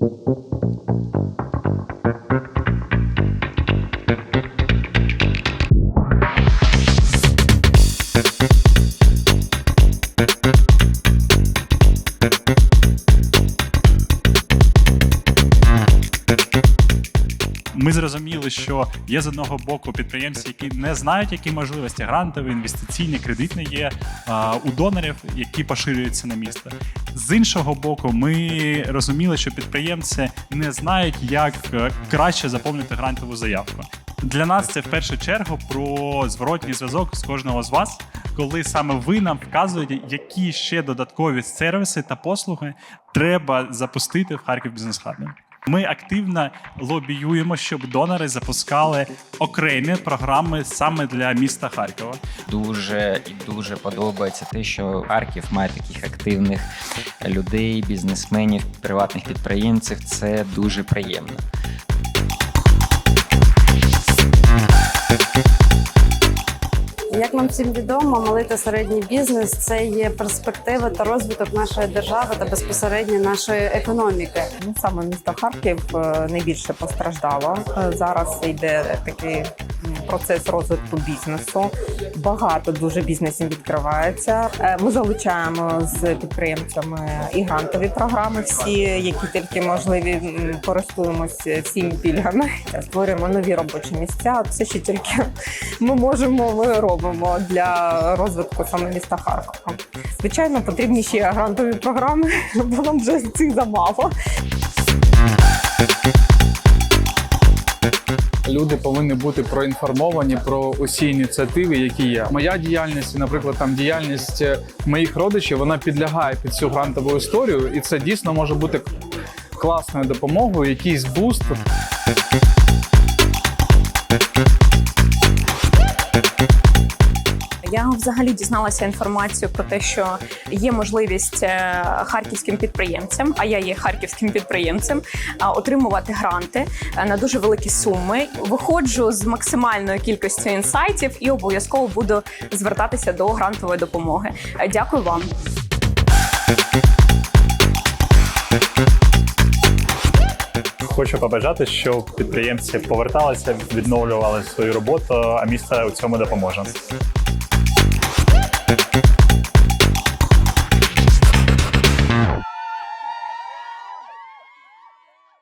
Thank you. Ми зрозуміли, що є з одного боку підприємці, які не знають, які можливості грантові, інвестиційні, кредитні є у донорів, які поширюються на місто. З іншого боку, ми розуміли, що підприємці не знають, як е, краще заповнити грантову заявку. Для нас це в першу чергу про зворотній зв'язок з кожного з вас, коли саме ви нам вказуєте, які ще додаткові сервіси та послуги треба запустити в Харків Бізнес Хабі. Ми активно лобіюємо, щоб донори запускали окремі програми саме для міста Харкова. Дуже і дуже подобається те, що Харків має таких активних людей, бізнесменів, приватних підприємців. Це дуже приємно. Як нам всім відомо, малий та середній бізнес це є перспектива та розвиток нашої держави та безпосередньо нашої економіки. Ну, саме місто Харків е, найбільше постраждало. Е, Зараз йде такий процес розвитку бізнесу. Багато дуже бізнесів відкривається. Е, Ми залучаємо з підприємцями і грантові програми, всі, які тільки можливі, користуємося всіми пільгами. Створюємо нові робочі місця. Все, що тільки ми можемо, ми робимо для розвитку саме міста Харкова. Звичайно, потрібні ще грантові програми, бо нам вже цих замало. Люди повинні бути проінформовані про усі ініціативи, які є. Моя діяльність, наприклад, там діяльність е, моїх родичів, вона підлягає під цю грантову історію, і це дійсно може бути класною допомогою, якийсь буст. Взагалі дізналася інформацію про те, що є можливість е, харківським підприємцям, а я є харківським підприємцем, отримувати гранти е, на дуже великі суми. Виходжу з максимальною кількістю інсайтів і обов'язково буду звертатися до грантової допомоги. Е, Дякую вам. Хочу побажати, щоб підприємці поверталися, відновлювали свою роботу, а місто у цьому допоможе. Thank you.